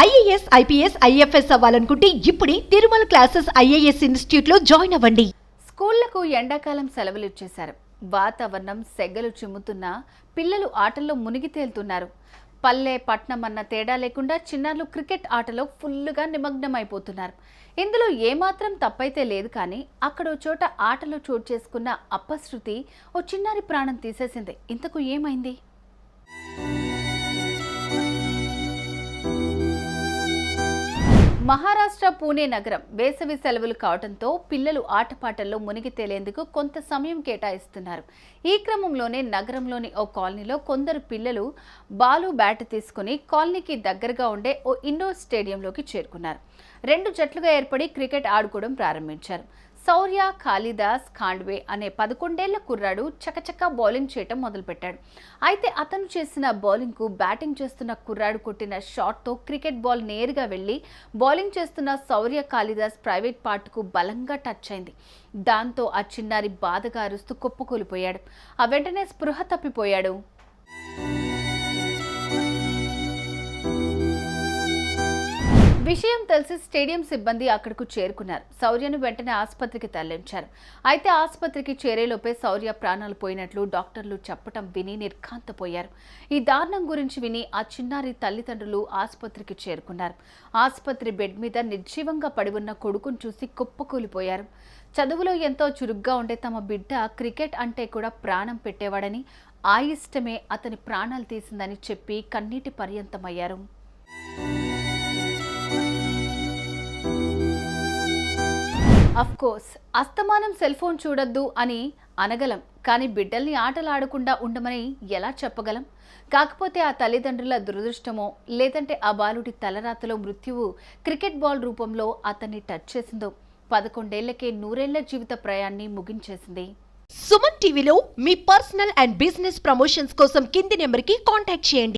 IAS IPS IFS అవ్వాలనుకుంటే ఇప్పుడే Tirumala classes IAS ఇన్స్టిట్యూట్లో జాయిన్ అవ్వండి. స్కూళ్ళకు ఎండాకాలం సెలవులు ఇచ్చేశారు. వాతావరణం సెగ్గలు చిమ్ముతున్నా పిల్లలు ఆటల్లో మునిగి తేలుతున్నారు. పల్లె పట్నం అన్న తేడా లేకుండా చిన్నారులు క్రికెట్ ఆటలో ఫుల్లుగా నిమగ్నమైపోతున్నారు. ఇందులో ఏమాత్రం తప్పైతే లేదు కానీ అక్కడో చోట ఆటలో చోటు చేసుకున్న అపశృతి ఓ చిన్నారి ప్రాణం తీసేసింది. ఇంతకు ఏమైంది? మహారాష్ట్ర పూణే నగరం వేసవి సెలవులు కావడంతో పిల్లలు ఆటపాటల్లో మునిగి తేలేందుకు కొంత సమయం కేటాయిస్తున్నారు. ఈ క్రమంలోనే నగరంలోని ఓ కాలనీలో కొందరు పిల్లలు బాలు బ్యాట్ తీసుకుని కాలనీకి దగ్గరగా ఉండే ఓ ఇండోర్ స్టేడియంలోకి చేరుకున్నారు. రెండు జట్లుగా ఏర్పడి క్రికెట్ ఆడుకోవడం ప్రారంభించారు. శౌర్య కాళిదాస్ ఖాండ్వే అనే పదకొండేళ్ళ కుర్రాడు చకచకా బౌలింగ్ చేయటం మొదలుపెట్టాడు. అయితే అతను చేసిన బౌలింగ్కు బ్యాటింగ్ చేస్తున్న కుర్రాడు కొట్టిన షాట్తో క్రికెట్ బాల్ నేరుగా వెళ్ళి బౌలింగ్ చేస్తున్న శౌర్య కాళిదాస్ ప్రైవేట్ పార్ట్కు బలంగా టచ్ అయింది. దాంతో ఆ చిన్నారి బాధగా అరుస్తూ కుప్పకూలిపోయాడు. ఆ వెంటనే స్పృహ తప్పిపోయాడు. విషయం తెలిసి స్టేడియం సిబ్బంది అక్కడకు చేరుకున్నారు. శౌర్యను వెంటనే ఆసుపత్రికి తరలించారు. అయితే ఆసుపత్రికి చేరేలోపే శౌర్య ప్రాణాలు పోయినట్లు డాక్టర్లు చెప్పటం విని నిర్ఘాంతపోయారు. ఈ దారుణం గురించి విని ఆ చిన్నారి తల్లిదండ్రులు ఆసుపత్రికి చేరుకున్నారు. ఆసుపత్రి బెడ్ మీద నిర్జీవంగా పడి ఉన్న కొడుకును చూసి కుప్పకూలిపోయారు. చదువులో ఎంతో చురుగ్గా ఉండే తమ బిడ్డ క్రికెట్ అంటే కూడా ప్రాణం పెట్టేవాడని ఆ ఇష్టమే అతని ప్రాణాలు తీసిందని చెప్పి కన్నీటి పర్యంతమయ్యారు. కోర్స్ అస్తమానం సెల్ ఫోన్ చూడొద్దు అని అనగలం కానీ బిడ్డల్ని ఆటలాడకుండా ఉండమని ఎలా చెప్పగలం? కాకపోతే ఆ తల్లిదండ్రుల దురదృష్టమో లేదంటే ఆ బాలుడి తలరాతలో మృత్యువు క్రికెట్ బాల్ రూపంలో అతన్ని టచ్ చేసిందో పదకొండేళ్ళకే నూరేళ్ళ జీవిత ప్రయాణాన్ని ముగించేసింది. సుమన్ టీవీలో మీ పర్సనల్ అండ్ బిజినెస్ ప్రమోషన్స్ కోసం కింది నెంబర్కి కాంటాక్ట్ చేయండి.